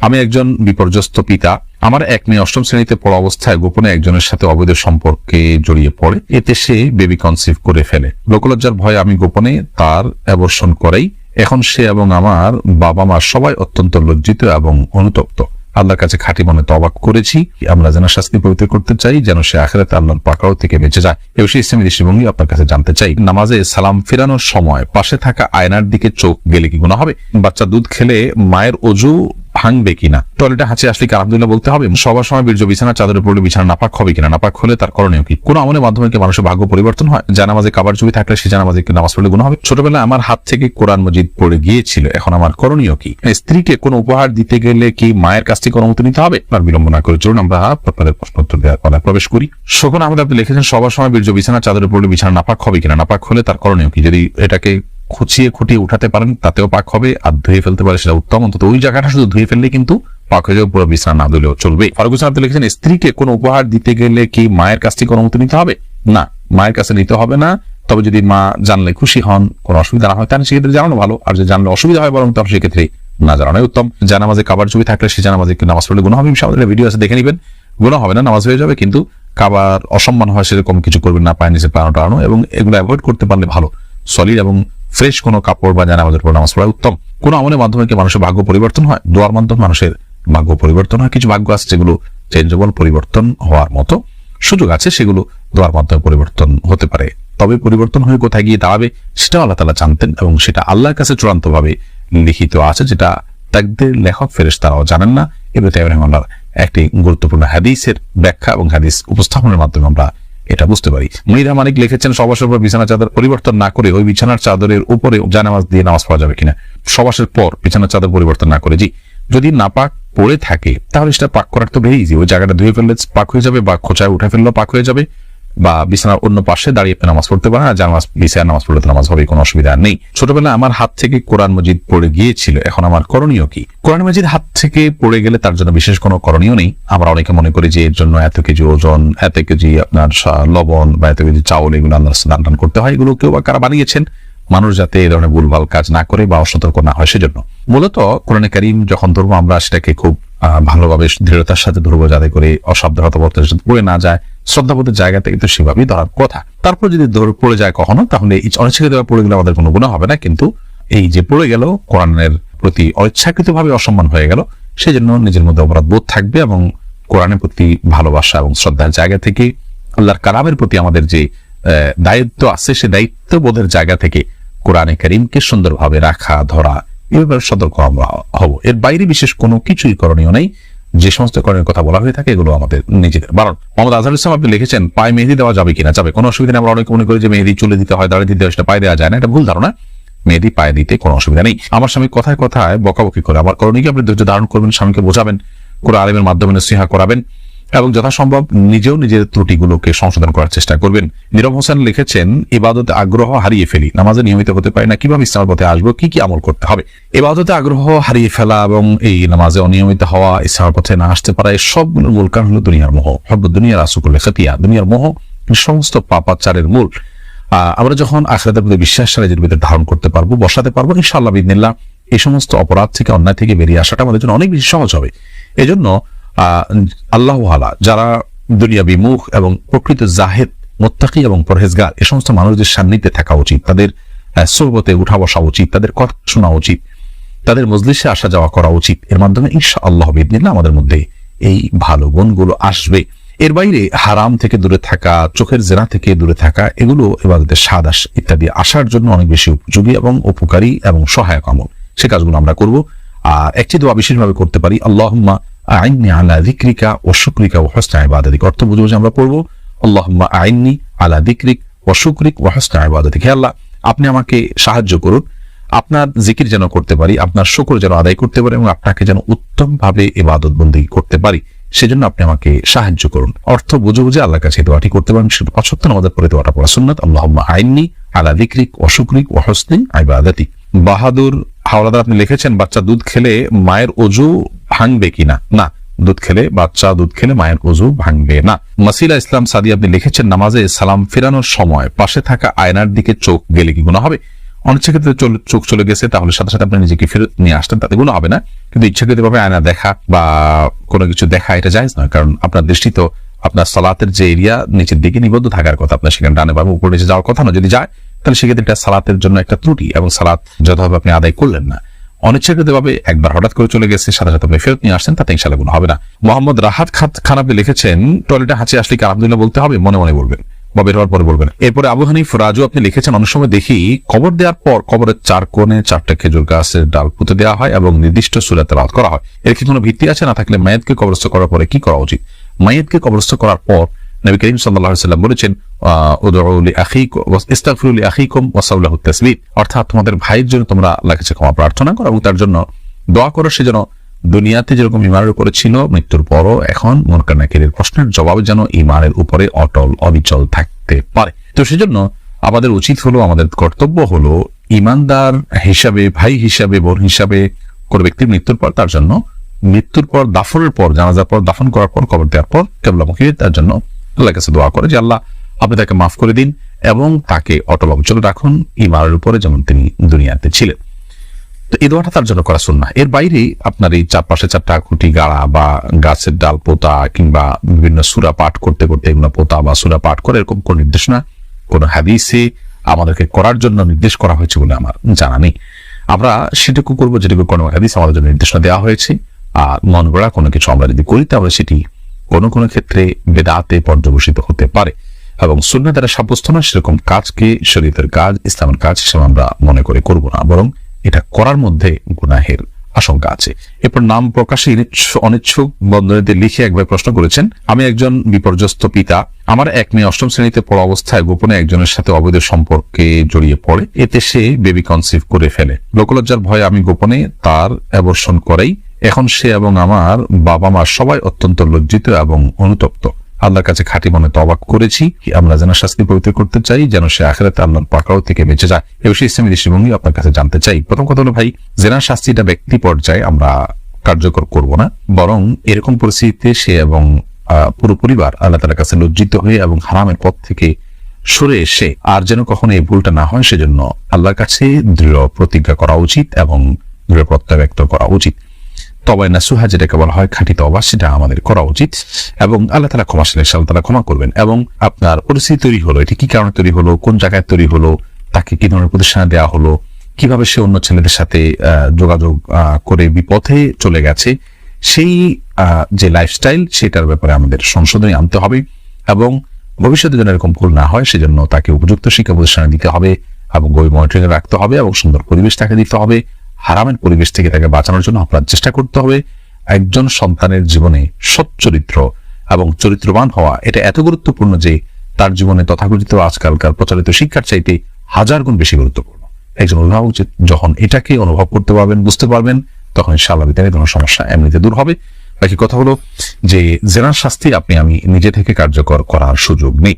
আমি একজন বিপর্যস্ত পিতা। আমার এক মেয়ে অষ্টম শ্রেণীতে পড়া অবস্থায় গোপনে একজনের সাথে অবৈধ সম্পর্কে জড়িয়ে পড়ে। এতে সে বেবি কনসিভ করে ফেলে। লোকলজ্জার ভয়ে আমি গোপনে তার অ্যাবর্ষণ করাই। এখন সে এবং আমার বাবা মা সবাই অত্যন্ত লজ্জিত এবং অনুতপ্ত। আল্লাহর কাছে খাঁটি মনে তবাক করেছি আমরা যেন শাস্তি পবিত্র করতে চাই, যেন সে আখেরাতে আল্লাহর পাকড়াও থেকে বেঁচে যায়। এ বিষয়ে ইসলামী দৃষ্টিভঙ্গি আপনার কাছে জানতে চাই। নামাজে সালাম ফেরানোর সময় পাশে থাকা আয়নার দিকে চোখ গেলে কি গুণা হবে? বাচ্চা দুধ খেলে মায়ের অজু ভাঙবে কিনা? টয়লেটে হাঁচি আসলে কি আলহামদুলিল্লাহ বলতে হবে? সবার সময় বীর্য বিছানা চাদরে পড়লে বিছানা নাপাক হবে কিনা? নাপাক হলে তার করণীয় কি? কোন আমলের মাধ্যমে কি মানুষের ভাগ্য পরিবর্তন হয়? জানামাজে কাবার ছবি থাকলে সে জানামাজে নামাজ পড়লে গুণ হবে? ছোটবেলায় আমার হাত থেকে কোরআন মজিদ পড়ে গিয়েছিল। এখন আমার করণীয় কি? স্ত্রীকে কোনো উপহার দিতে গেলে কি মায়ের কাছ থেকে অনুমতি নিতে হবে? আর বিলম্ব না করে চলুন আমরা আপনাদের প্রশ্ন উত্তর দেওয়ার পালায় প্রবেশ করি। শোকন আহমেদ, আপনি লিখেছেন, সবার সময় বীর্য বিছানা চাদরে পড়লে বিছানা নাপাক হবে কিনা? নাপাক হলে তার করণীয় কি? যদি এটাকে খুচিয়ে খুঁটিয়ে উঠাতে পারেন, তাতেও পাক হবে, আর ধুয়ে ফেলতে পারে সেটা উত্তম। অন্তত ওই জায়গাটা শুধু ধুয়ে ফেললে কিন্তু পাক হয়ে যাবে, পুরো বিশ্রাম না দিলেও চলবে। ফারুক হোসেন লিখেছেন, স্ত্রীকে কোনো উপহার দিতে গেলে কি মায়ের কাছ থেকে অনুমতি নিতে হবে? না, মায়ের কাছে নিতে হবে না। তবে যদি মা জানলে খুশি হন, কোনো অসুবিধা না হয়, তাহলে সেক্ষেত্রে জানানো ভালো। আর যদি জানলে অসুবিধা হয় বরং, তাহলে সেক্ষেত্রে না জানানোই উত্তম। জানামাজে কাবার ছবি থাকলে সে জানামাজে নামাজ পড়লে গুণ হবে। আমাদের ভিডিও আছে, দেখে নেবেন। গুণ হবে না, নামাজ হয়ে যাবে, কিন্তু কাবার অসম্মান হয় সেরকম কিছু করবেন না, পায়ে নিচে পানো টানো এবং এগুলো অ্যাভয়েড করতে পারলে ভালো। সলিড এবং ফ্রেশ কোনো কাপড় বা জানামাজের পর নামাজ পড়া উত্তম। কোন আমলের মাধ্যমে কি মানুষের ভাগ্য পরিবর্তন হয়? দোয়ার মাধ্যমে মানুষের ভাগ্য পরিবর্তন হয়। কিছু ভাগ্য আছে যেগুলো চেঞ্জেবল পরিবর্তন হওয়ার মতো সুযোগ আছে, সেগুলো দোয়ার মাধ্যমে পরিবর্তন হতে পারে। তবে পরিবর্তন হয়ে কোথায় গিয়ে দাঁড়াবে, সেটাও আল্লাহ তালা জানতেন এবং সেটা আল্লাহর কাছে চূড়ান্তভাবে লিখিত আছে, যেটা তাকদের লেখক ফেরেস তারাও জানেন না। এবার রহমাল্লার একটি গুরুত্বপূর্ণ হাদিসের ব্যাখ্যা এবং হাদিস উপস্থাপনের মাধ্যমে আমরা এটা বুঝতে পারি। মনিরা মানিক লিখেছেন সবাসের উপর বিছানা চাদর পরিবর্তন না করে ওই বিছানার চাদরের উপরে জানামাজ দিয়ে নামাজ পড়া যাবে কিনা। সবাসের পর বিছানার চাদর পরিবর্তন না করে। জি যদি না পাক পড়ে থাকে তাহলে সেটা পাক করার তো ভেরি ইজি ওই জায়গাটা ধুয়ে ফেললে পাক হয়ে যাবে বা খোঁচায় উঠে ফেললে পাক হয়ে যাবে। বা বিছানার অন্য পাশে দাঁড়িয়ে নামাজ পড়তে পারেন, আর জানামাজ বিছায় নামাজ পড়লে নামাজ হবে কোনো অসুবিধা নেই। ছোটবেলা আমার হাত থেকে কোরআন মজিদ পড়ে গিয়েছিল, এখন আমার করণীয় কি? কোরআন মজিদ হাত থেকে পড়ে গেলে তার জন্য বিশেষ কোনো করণীয় নেই। আমরা অনেকে মনে করি যে এর জন্য এত কেজি ওজন, এত কেজি আপনার লবণ বা এত কেজি চাউল, এগুলো আল্লাহ দান টান করতে হয়। এগুলো কেউ বা কারা বানিয়েছেন? মানুষ যাতে এই ধরনের ভুলভাল কাজ না করে বা অসতর্ক না হয় সেজন্য। মূলত কোরআনে কারিম যখন ধরবো, আমরা সেটাকে খুব ভালোভাবে দৃঢ়তার সাথে ধরবো, যাতে করে অসাবধানতা বলতে পড়ে না যায়। শ্রদ্ধাবোধের জায়গা থেকে তো সেভাবেই ধরার কথা। তারপর যদি ধরে পড়ে যায় কখনো, তাহলে অনিচ্ছাকৃত পড়ে গেলে আমাদের কোনো গুণা হবে না, কিন্তু এই যে পড়ে গেল, কোরআনের প্রতি অনিচ্ছাকৃত ভাবে অসম্মান হয়ে গেল সেই জন্য নিজের মধ্যে অপরাধ বোধ থাকবে এবং কোরআনের প্রতি ভালোবাসা এবং শ্রদ্ধার জায়গা থেকে, আল্লাহর কালামের প্রতি আমাদের যে দায়িত্ব আছে, সে দায়িত্ববোধের জায়গা থেকে কোরআনে করিমকে সুন্দরভাবে রাখা, ধরা এ ব্যাপারে সতর্ক আমরা হব। এর বাইরে বিশেষ কোনো কিছুই করণীয় নেই। যে সমস্ত করণের কথা বলা হয়ে থাকে, এগুলো আমাদের নিজেদের। বারণ, মোহাম্মদ আজহার ইসলাম, আপনি লিখেছেন, পায়ে মেহেদি দেওয়া যাবে কিনা? যাবে। কোনো অসুবিধা নেই, আমরা অনেক মনে করি যে মেহেদি চলে দিতে হয় দাঁড়িয়ে দিতে হয়, সেটা পায়ে দেওয়া যায় না, এটা ভুল ধারণা। মেহেদি পায়ে দিতে কোনো অসুবিধা নেই। আমার স্বামী কথায় কথায় বকাবকি করে, আমার করণীয় আপনি ধৈর্য ধারণ করবেন, স্বামীকে বোঝাবেন কোনো আলেমের মাধ্যমে স্নেহা করাবেন? এবং যথাসম্ভব নিজেও নিজের ত্রুটিগুলোকে সংশোধন করার চেষ্টা করবেন। নীরব হোসেন লিখেছেন, ইবাদতে আগ্রহ হারিয়ে ফেলি। নামাজে নিয়মিত হতে পারি না, কীভাবে ইসলামের পথে আসব? কি কি আমল করতে হবে? ইবাদতে আগ্রহ হারিয়ে ফেলা এবং এই নামাজে অনিয়মিত হওয়া, ইসলামের পথে না আসতে পারা এই সবগুলোর মূল কারণ হলো দুনিয়ার মোহ। হব দুনিয়ার আসুকুল খাতিয়া। দুনিয়ার মোহ সমস্ত পাপাচারের মূল। আমরা যখন আখরাতের প্রতি বিশ্বাস নিজের ভিতরে ধারণ করতে পারব, বসাতে পারব, ইনশাআল্লাহ বিদিনিল্লাহ এই সমস্ত অপরাধ থেকে, অন্যায় থেকে বেরিয়ে আসাটা আমাদের জন্য অনেক বেশি সহজ হবে। এজন্য আল্লাহ আলা, যারা দুনিয়া বিমুখ এবং প্রকৃত জাহেদ, মোত্তাকি এবং পরহেজগার, এ সমস্ত মানুষদের সান্নিধ্যে থাকা উচিত। তাদের সোহবতে উঠা বসা উচিত, তাদের কথা শোনা উচিত, তাদের মজলিসে আসা যাওয়া করা উচিত। এর মাধ্যমে ঈশা আল্লাহ বিদিনিল্লাহ আমাদের মধ্যে এই ভালো গুণগুলো আসবে। এর বাইরে হারাম থেকে দূরে থাকা, চোখের জেনা থেকে দূরে থাকা, এগুলো এবাদতের স্বাদ আস ইত্যাদি আসার জন্য অনেক বেশি উপযোগী এবং উপকারী এবং সহায়ক আমল। সে কাজগুলো আমরা করব। আর একটি দোয়া বিশেষভাবে করতে পারি, আল্লাহুম্মা আইননি আলা যিকরিকা ও শুকরিকা ও হসনা ইবাদাতিক অর্থ বুঝে বুঝে আমরা পড়ব, আল্লাহুম্মা আইননি আলা যিকরিক ও শুকরিক ও হসনা ইবাদাতিক হে আল্লাহ, আপনি আমাকে সাহায্য করুন। আপনার জিকির যেন করতে পারি, আপনার শুকর যেন আদায় করতে পারি এবং আপনাকে যেন উত্তম ভাবে ইবাদত বন্দী করতে পারি, সেজন্য আপনি আমাকে সাহায্য করুন। অর্থ বুঝে বুঝে আল্লাহর কাছে দোয়াটি করতে পারেন সেটা পঁচাত্তর আমাদের পরে দোয়াটা পড়া সুন্নাত। আল্লাহুম্মা আইননি আলা যিকরিক ও শুকরিক ও হসনি ইবাদাতি বাহাদুর হাওলাদার আপনি লিখেছেন, বাচ্চা দুধ খেলে মায়ের অজু ভাঙবে কিনা? না, দুধ খেলে বাচ্চা, দুধ খেলে মায়ের অজু ভাঙবে না। মাসিলা ইসলাম সাদি, আপনি লিখেছেন, নামাজে সালাম ফেরানোর সময় পাশে থাকা আয়নার দিকে চোখ গেলে কি গুণা হবে? অনিচ্ছাকৃত চোখ চলে গেছে, তাহলে সাথে সাথে আপনি নিজেকে ফেরত নিয়ে আসতেন, তাতে কোনো হবে না। কিন্তু ইচ্ছাকৃত ভাবে আয়না দেখা বা কোনো কিছু দেখা, এটা যায় না কারণ আপনার দৃষ্টি তো আপনার সালাতের যে এরিয়া নিচের দিকে নিবদ্ধ থাকার কথা, আপনার সেখানে ডানে বা উপরে নিচে যাওয়ার কথা না যদি যায়, তাহলে সেক্ষেত্রে এটা সালাতের জন্য একটা ত্রুটি, এবং সালাত যথাভাবে আপনি আদায় করলেন না। অনিচ্ছাকৃত ভাবে একবার হঠাৎ করে চলে গেছে, সাথে সাথে আপনি ফেরত নিয়ে আসছেন, তাতে ইনশাল্লাহ কোনো হবে না। মোহাম্মদ রাহাত খাত খানাপি লিখেছেন, টয়লেটে হাঁচি আসলে কি আলহামদুলিল্লাহ বলতে হবে? মনে মনে বলবেন বা বের হওয়ার পরে বলবেন। এরপরে আবু হানিফ রাজু আপনি লিখেছেন, অনেক সময় দেখি কবর দেওয়ার পর কবরের চার কোণে চারটা খেজুর গাছের ডাল পুঁতে দেওয়া হয় এবং নির্দিষ্ট সুরাতে রাত করা হয়। এর কি কোনো ভিত্তি আছে? না থাকলে মায়েদকে কবরস্থ করার পরে কি করা উচিত? মায়েতকে কবরস্থ করার পর নবী করিম সাল্লাল্লাহু সাল্লাম বলেছেন অর্থাৎ তোমাদের ভাইয়ের জন্য তোমরা আল্লাহর কাছে ক্ষমা প্রার্থনা করো এবং তার জন্য দোয়া করো, সে যেন দুনিয়াতে যেরকম ইমানের উপরে ছিল, মৃত্যুর পরও এখন মনকার নাকিরের প্রশ্নের জবাবে যেন ইমানের উপরে অটল, অবিচল থাকতে পারে। তো সেজন্য আমাদের উচিত হলো, আমাদের কর্তব্য হলো ইমানদার হিসাবে, ভাই হিসাবে, বোন হিসাবে কোনো ব্যক্তির মৃত্যুর পর তার জন্য, মৃত্যুর পর দাফনের পর, জানাজার পর, দাফন করার পর, কবর দেওয়ার পর কেবলামুখী তার জন্য আল্লাহর কাছে দোয়া করে যে আল্লাহ আপনি তাকে মাফ করে দিন এবং তাকে অটল অবিচল রাখুন ইমানের উপরে যেমন তিনি দুনিয়াতে ছিলেন। তো এই দোয়াটা তার জন্য করা শুননা এর বাইরে আপনার এই চারপাশে চারটা খুঁটি, গাড়া বা গাছের ডাল, পোতা কিংবা বিভিন্ন সুরা পাঠ করতে করতে এগুলো পোতা বা সুরা পাঠ করে এরকম কোন নির্দেশনা, কোন হাদিসে আমাদেরকে করার জন্য নির্দেশ করা হয়েছে বলে আমার জানা নেই। আমরা সেটুকু করব, যেটুকু কোনো হাদিস আমাদের জন্য নির্দেশনা দেওয়া হয়েছে। আর মন গড়া কোনো কিছু আমরা যদি করি, তাহলে সেটি কোনো কোনো ক্ষেত্রে বেদাতে পর্যবসিত হতে পারে এবং শূন্য দ্বারা সাব্যস্ত না সেরকম কাজকে, শরীয়তের কাজ, ইসলামের কাজ হিসেবে আমরা মনে করে করব না। বরং এটা করার মধ্যে গুনাহের আশঙ্কা আছে। এরপর নাম প্রকাশে অনিচ্ছুক বন্ধনীতে লিখে একবার প্রশ্ন করেছেন, আমি একজন বিপর্যস্ত পিতা। আমার এক মেয়ে অষ্টম শ্রেণীতে পড়া অবস্থায় গোপনে একজনের সাথে অবৈধ সম্পর্কে জড়িয়ে পড়ে। এতে সে বেবি কনসিভ করে ফেলে। লোকলজ্জার ভয়ে আমি গোপনে তার অ্যাবর্ষণ করেই এখন সে এবং আমার বাবা মা সবাই অত্যন্ত লজ্জিত এবং অনুতপ্ত। আল্লাহর কাছে খাঁটি মনে তবাক করেছি আমরা যেন শাস্তি পবিত্র করতে চাই, যেন সে আখেরাতে আল্লাহর পাকড়াও থেকে বেঁচে যায়। এ বিষয়ে ইসলামী দৃষ্টিভঙ্গি আপনার কাছে জানতে চাই। প্রথম কথা হলো, ভাই, জেনার শাস্তিটা ব্যক্তি পর্যায়ে আমরা কার্যকর করব না, বরং এরকম পরিস্থিতিতে সে এবং পুরো পরিবার আল্লাহ তালার কাছে লজ্জিত হয়ে এবং হারামের পথ থেকে সরে এসে আর যেন কখনো এই ভুলটা না হয়, সেজন্য আল্লাহর কাছে দৃঢ় প্রতিজ্ঞা করা উচিত এবং দৃঢ় প্রত্যয় ব্যক্ত করা উচিত। তবাই না সুহা, যেটাকে বলা হয় খাঁটি তবা, সেটা আমাদের করা উচিত। এবং আল্লাহ তালা ক্ষমাশীল আল্লাহ তালা ক্ষমা করবেন। এবং আপনার পরিস্থিতি তৈরি হলো, এটি কি কারণে তৈরি হলো, কোন জায়গায় তৈরি হলো, তাকে কি ধরনের প্রতিষ্ঠানে দেওয়া হলো, কীভাবে সে অন্য ছেলেদের সাথে যোগাযোগ করে বিপথে চলে গেছে, সেই যে লাইফস্টাইল সেটার ব্যাপারে আমাদের সংশোধনী আনতে হবে এবং ভবিষ্যতে যেন এরকম ভুল না হয়, সেজন্য তাকে উপযুক্ত শিক্ষা প্রতিষ্ঠানে দিতে হবে এবং গভীর মনিটরিং রাখতে হবে এবং সুন্দর পরিবেশ তাকে দিতে হবে। হারামের পরিবেশ থেকে তাকে বাঁচানোর জন্য আপনার চেষ্টা করতে হবে। একজন সন্তানের জীবনে সচ্চরিত্র এবং চরিত্রবান হওয়া, এটা এত গুরুত্বপূর্ণ যে তার জীবনে তথাকথিত আজকালকার প্রচলিত শিক্ষার চাইতে হাজার গুণ বেশি গুরুত্বপূর্ণ। একজন অভিভাবক যখন এটাকে অনুভব করতে পারবেন, বুঝতে পারবেন, তখন ইনশাআল্লাহ বিদ্যালয়ে কোনো সমস্যা এমনিতে দূর হবে। বাকি কথা হলো যে, জেনার শাস্তি আপনি আমি নিজে থেকে কার্যকর করার সুযোগ নেই।